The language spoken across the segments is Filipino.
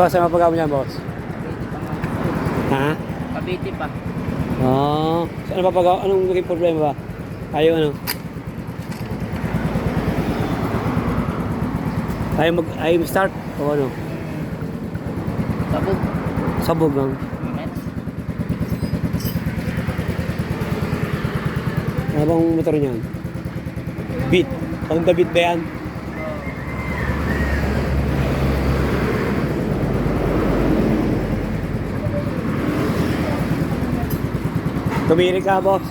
Boss, ano pagkamo niyan, boss? Ha? Kabiti pa. Oo. So, ano pa pag anong naging problema ba? Ayaw ano? Ayaw mag ayaw start o ano? Sabog. Sabog lang. Ano bang motor niyan? Beat. Honda Beat ba yan? Tumirik ka, boss.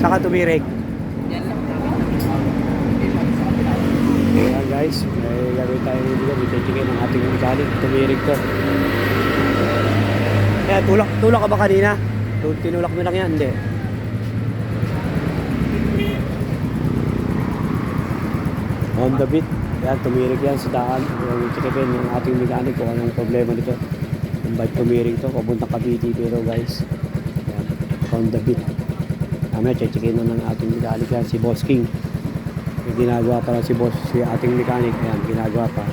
Saka tumirik. Yan lang. Ayan guys, may gagawin tayo dito. May chichikin ng ating mechanic. Tumirik to. Kaya tulak, tulak ka ba kanina? Tinulak mo lang yan, hindi. On the beat. Yan, tumirik yan sa daan. Yung chichikin ng ating mechanic kung anong problema dito. Ba't tumirik to, papuntang Cavite pero guys. Yan, on the beat. Mamaya, chichikin na ng ating mechanic yan, si Boss King. May ginagawa pa lang si boss, si ating mechanic. Ayan, ginagawa pa.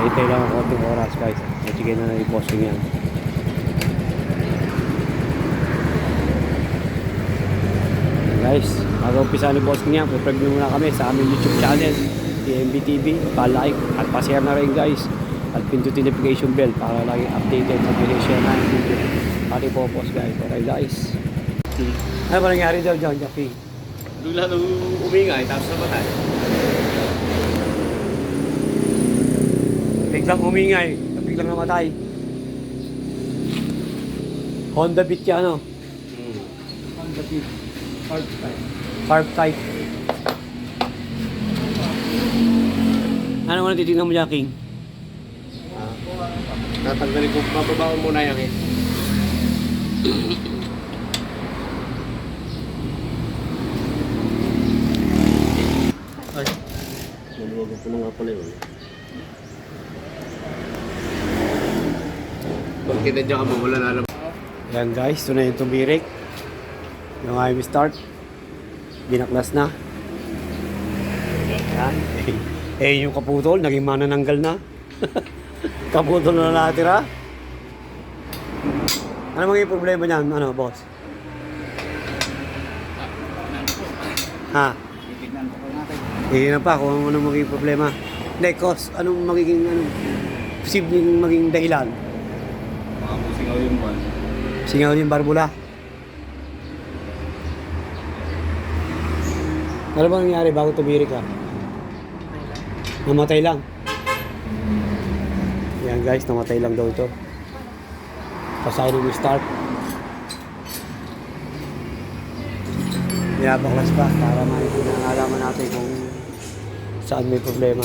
Hintay lang ang konting oras guys. Sige na na yung bossing yan. Ayan, guys, bago umpisa ni bossing yan, prepare muna kami sa aming YouTube channel, TMB TV. Pa-like at pa-share na rin guys. At pindutin notification bell para lagi updated sa pinishare na yung video. Pati po post guys. Okay guys. Ano ba nangyari daw John Jackie? Bigla nung umingay, tapos namatay. Biglang umingay, biglang namatay. Honda Beat ka ano? Hmm. Honda Beat. Carb type. Carb type. Ano mo titignan mo dyan, King? Tatanggalin ko, bababaon muna yung hit. Ay. Maluwag ko na nga pala yun. Pag kinadya ka mo, wala na alam. Yan guys, ito na yung tumirik. Yung I'm start. Binaklas na. Yan. Eh, yung kaputol, naging manananggal na. kaputol na natira. Ano mga problema niyan, ano, boss? Ha? Titignan ko po natin. Pa kung ano magiging problema. Hindi, cause, anong magiging, ano, posibleng maging dahilan? Mga pusingaw yung buwan. Singaw yung barbula. Ano ba nangyari bago tumirik ka? Namatay lang. Yan guys, namatay lang daw ito. Pasay nung start. Binabaklas pa para maalaman natin kung saan may problema.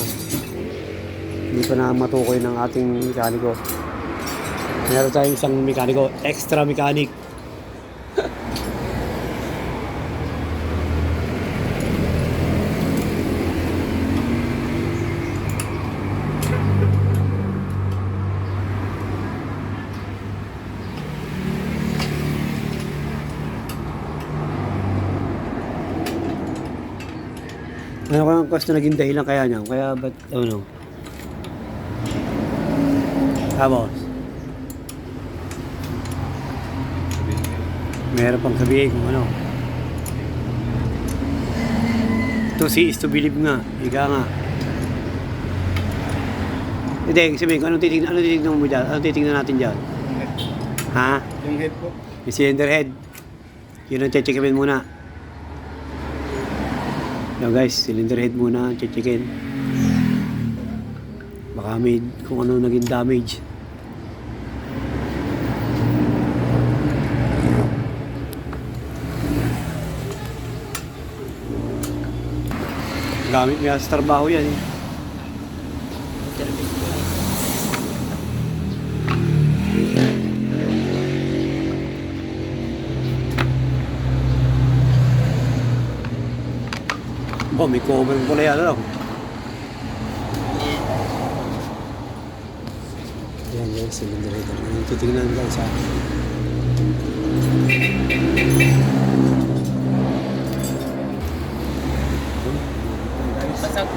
Hindi pa na matukoy ng ating mekaniko. Meron tayong isang mekaniko, extra mechanic. Cost na naging dahilan kaya niya? Kaya ba't, ano? Tapos, meron pang sabihin kung ano. To see is to believe nga. Ika nga. Hindi, sabihin ko, anong titignan, anong titignan mo dyan? Anong titignan natin dyan? Ha? Yung head po. Yung cylinder head. Yun ang checkin muna. Yo guys, cylinder head muna, checkin. Baka may kung ano naging damage. Gamit niya sa trabaho yan eh. Oh, may cover pala yan, ano? Yan guys, cylinder head. Ang titignan guys ha. Basag.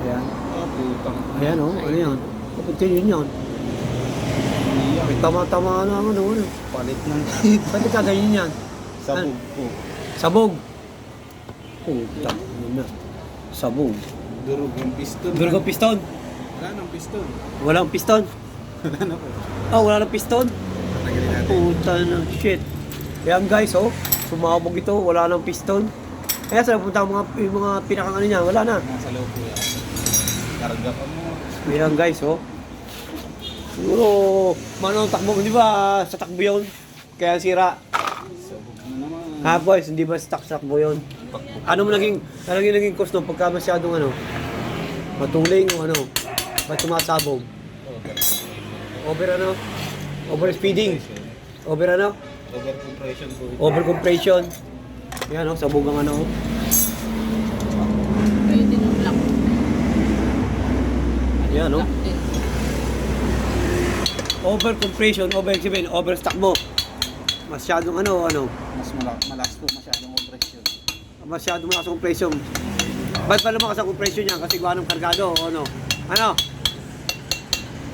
Ayan. Opo. Ayan o, ano yan? Kapag yun yan. May tama-tama na ano, ano. Palit ng Ba't ka ganyan yan? sabog po. Sabog. Puta, ano na. Sabog. Durog yung piston. Durog ang piston. Wala nang piston. Walang piston. Wala na po. Ah, wala ng piston. Tatagalin natin. Puta na, shit. Ayan guys, oh. Sumabog ito, wala ng piston. Kaya saan punta ang mga, yung mga pinakang ano niya, wala na. Nasa loob po yan. Karga pa mo. Ayan guys, oh. Siguro, manong takbo, di ba sa takbo yun? Kaya sira. Ha boys, hindi ba stuck sa takbo yun? Ano mo naging, ano naging, naging cost no? Pagka masyadong ano, matuling o ano, ba't sumasabog? Over ano? Over speeding? Over ano? Over compression po. Over compression. Yan oh, sabog ang ano. oh. Din ang black. Yan oh. Black din. Over compression, over sabihin, over stock mo. Masyadong ano, ano, Mas malakas, po masyadong compression. Masyadong malakas ang compression. Ba't pala malakas ang compression niya? Kasi gawa ng kargado, o ano? Ano?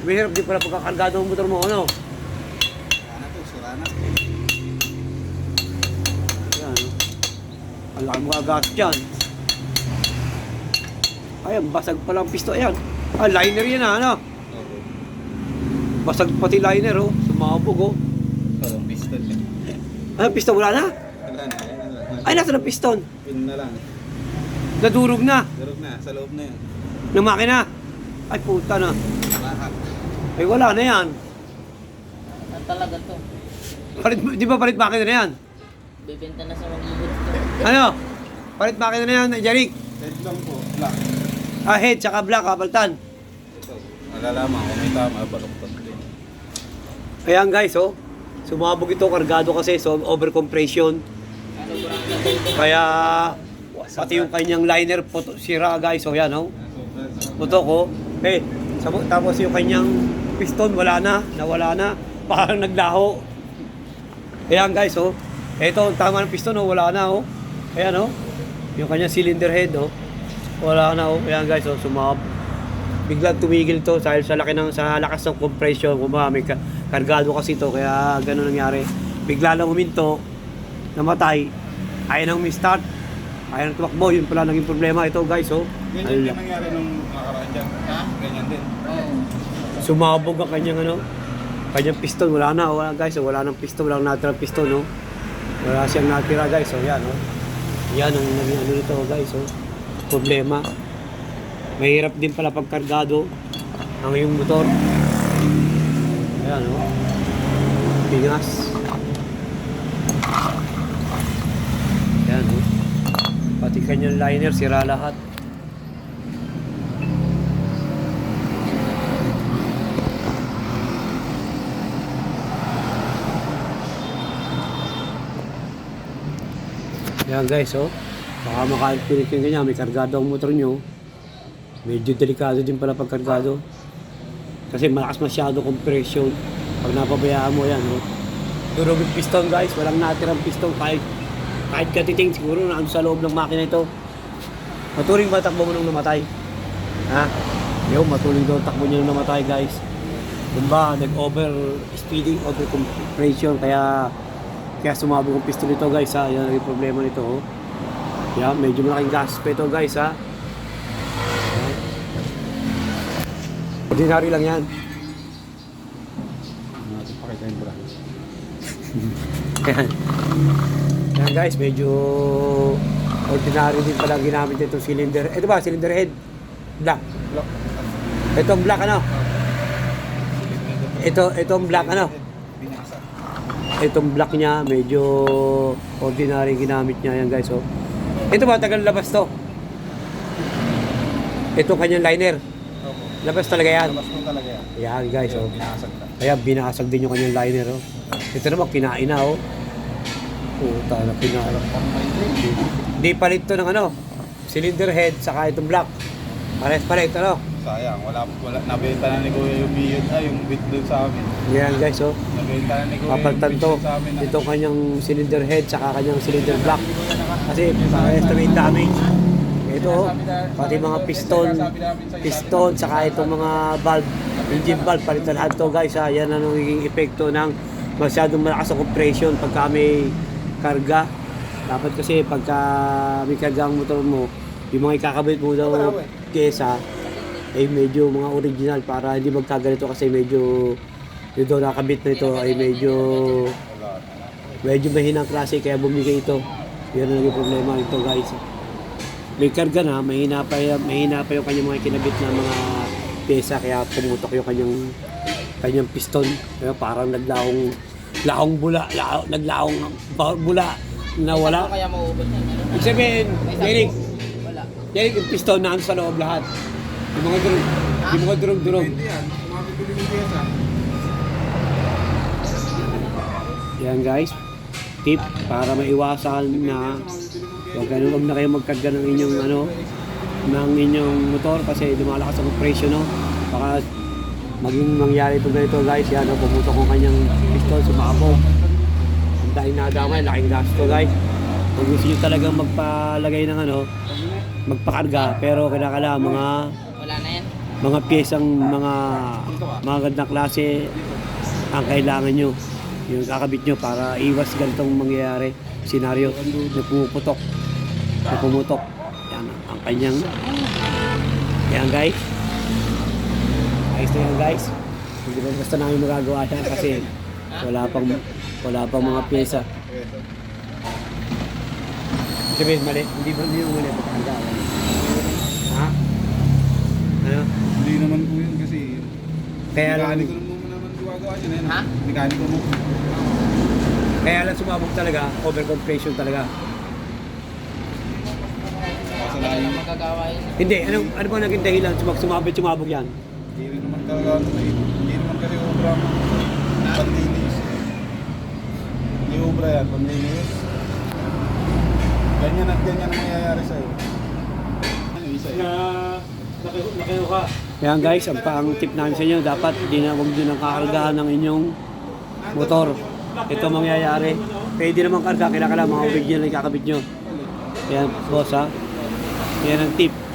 Mahirap din pala pagkakargado ang motor mo, ano? Wala na to, sira na. Yan, oh. Ang laki mga gas dyan. Ayan, basag pala ang pisto. Ayan. Ah, liner yan ah, ano? Basag pati liner, oh. Sumabog, oh. Parang piston eh. Ano, piston wala na? Wala na, lang. Ay, nasa ng piston. Pin na lang. Nadurog na. Durog na, sa loob na yan. ng makina. Ay puta na. Lahat. Ay wala na yan. Ano talaga to? Palit, di ba palit makina na yan? Bibenta na sa magbubot to. Ano? Palit makina na yan, Jarik. Head lang po. Black. Ah, head, tsaka black, kapaltan. Ito. Malalaman kung may tama, baluktot din. Ayan guys, oh. Sumabog ito, kargado kasi, so over compression. Ano ba ang nagawin? Kaya, pati yung kanyang liner, puto, sira guys, oh yan, oh. Puto ko. Sabog, tapos yung kanyang piston, wala na, nawala na. Parang naglaho. Ayan guys, oh. Ito, ang tama ng piston, oh, wala na, oh. Ayan, oh. Yung kanyang cylinder head, oh. Wala na, oh. Ayan guys, oh, sumab. Biglang tumigil to dahil sa laki ng sa lakas ng compression, may ka- kargado kasi to kaya ganun nangyari. Bigla lang huminto, namatay. Ayaw nang mi-start. Ayaw nang tumakbo, yun pala naging problema ito guys, oh. Ganyan din nangyari nung nakaraan dyan. Ha? Ganyan din. Oo. Sumabog ang kanyang ano, kanyang piston, wala na, wala guys, oh, wala nang piston, wala nang natira piston, no. Wala siyang natira guys, so yan, oh. Yan ang naging ano nito guys, oh. Problema. Mahirap din pala pagkargado ang iyong motor. Ayan, oh. Pingas. Ayan, oh. Pati kanyang liner, sira lahat. Yan guys, oh. Baka makapilit yung ganyan, may kargado ang motor nyo. Medyo delikado din pala pagkargado. Kasi malakas masyado compression. Pag napabayaan mo yan, oh. Durog yung piston guys, walang natirang piston kahit kahit katiting siguro na sa loob ng makina ito. Maturing ba takbo mo nung namatay? Ha? Yo, maturing daw takbo niya nung namatay guys. Kung ba, nag-over speeding, over compression, kaya kaya sumabog ang piston nito guys ha. Yan ang problema nito. Oh. Yan, medyo malaking gas pa ito guys ha. Ordinary lang yan. Pakita yung brand. Yan. Yan guys, medyo ordinary din pala ginamit itong cylinder. Ito ba, cylinder head? Black. Lock. Itong black ano? Ito, itong black ano? Itong black niya, medyo ordinary ginamit niya yan guys. Oh. Ito ba, tagal labas to? Ito kanyang liner. Labas talaga yan. Labas mo talaga yan. Yan guys. Oh. Kaya binasag din yung kanyang liner. Oh. Ito naman, kinain na. Oh. Puta na kinain. Parang may drink. Di palit to ng ano, cylinder head, saka itong black. Pares palit, ano? Sayang, wala, wala, nabenta na ni Kuya yung biyod, ah, yung bit doon sa amin. Yan guys, oh. Nabenta na ni Kuya Kapaltan yung to. bit sa amin. na- Itong kanyang cylinder head, saka kanyang cylinder. Hindi naka- Kasi pares na may damage. Ito, pati mga piston, piston, saka itong mga valve, engine valve, palitan lahat to guys ha. Yan ang nagiging epekto ng masyadong malakas ang compression pagka may karga. Dapat kasi pagka may karga ang motor mo, yung mga ikakabit mo daw pyesa, ay medyo mga original para hindi magkaganito kasi medyo yung daw nakabit na ito ay medyo medyo mahinang klase kaya bumigay ito. Yan ang naging problema ito guys. May karga na, mahina pa, mahina pa yung kanyang mga kinabit na mga pyesa kaya pumutok yung kanyang kanyang piston. Kaya parang naglaong laong bula, lao, naglaong bula na wala. Ano kaya mauubos na? Ibig sabihin, Derek. Derek, yung piston na sa loob lahat. Yung mga durog, yung mga durog-durog. Yan guys, tip para maiwasan na huwag ganun, huwag na kayo magkarga ng inyong ano, ng inyong motor kasi lumalakas ang presyo no. Baka maging mangyari ito ganito guys, yan, no, pumutok ang kanyang piston, sumabog. Ang dahil nadamay, laking gasto guys. Kung gusto nyo talagang magpalagay ng ano, magpakarga, pero kailangan mga Wala na yan. mga piyesang mga mga gandang klase ang kailangan nyo yung kakabit nyo para iwas ganitong mangyayari senaryo na pumuputok na pumutok yan ang kanyang yan guys ayos na yan guys hindi ba basta namin magagawa yan kasi wala pang wala pang mga pyesa sabihin mali hindi ba hindi yung mali ha ano Hindi naman po yun kasi kaya lang mekaniko naman naman gumagawa siya na yun. Ha? Mekaniko mo. Kaya lang sumabog talaga, talaga. Lang na magagawa yun. Hindi, ano, ano ba naging dahilan? Sumab, sumabog, sumabog yan. Talaga ano eh. Hindi naman kasi obra. Panlinis. Hindi obra yan, panlinis. Ganyan at ganyan ang nangyayari sa'yo. Ano, isa eh. nakinuha. Kaya guys, ang pang tip namin sa inyo, dapat hindi na huwag nyo nang kakargahan ng inyong motor. Ito mangyayari. Pwede naman karga, kailangan lang mga original na ikakabit nyo. Yan, boss ha. Yan ang tip.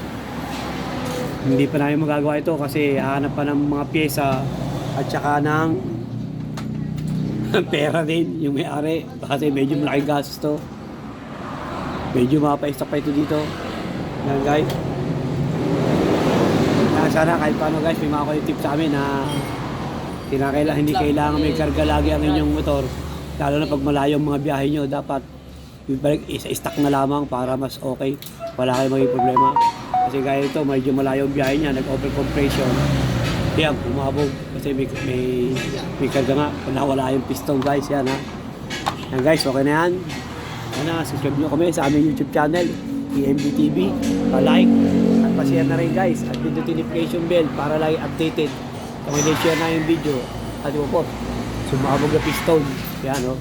Hindi pa namin magagawa ito kasi hahanap pa ng mga pyesa at saka ng pera din yung may-ari kasi medyo malaking gastos to. Medyo mapaista pa ito dito. Yan guys. Kaya sana kahit paano guys, may mga tip sa amin na kinakaila, hindi kailangan may karga lagi ang inyong motor. Lalo na pag malayo ang mga biyahe nyo, dapat balik isa-stack na lamang para mas okay. Wala kayong maging problema. Kasi gaya ito, medyo malayo ang biyahe niya, nag-over compression. Kaya umabog kasi may, may, may karga nga. Nawala yung piston guys, yan ha. Yan guys, okay na yan. Yan na, subscribe nyo kami sa aming YouTube channel, EMB TV. Pa-like at pa-share na rin guys. At pindutin notification bell para lagi updated. Kung hindi share na yung video. At yung po, sumabog na piston. Yan oh.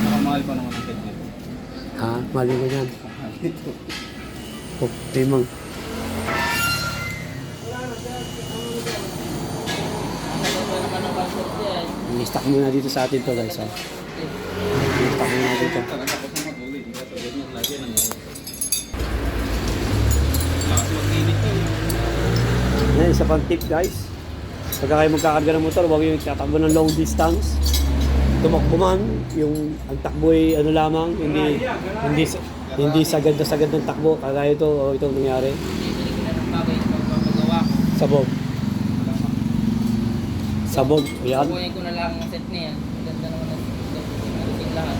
Nakamahal pa naman ang ganyan. Ha, mali ko yan. Timang. Ba naman ang budget yan? I-stack muna dito sa atin to guys. Ha. I-stack muna dito. Talaga ako sa mag-uli. Hindi ka sa ganyan lagi nang Lakas mag-init to eh. Yan, isa pang tip guys. Pagka kayo magkakarga ng motor, huwag yung tatakbo ng long distance tumakbo man, yung ang takbo'y ano lamang, hindi hindi hindi sagad na sagad ng takbo, kagaya ito o ito nangyari. Sabog. Sabog, yan. Kukunin ko na lang ang set niya. Maganda naman ang narating lahat.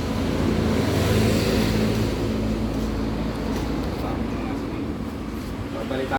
Balita.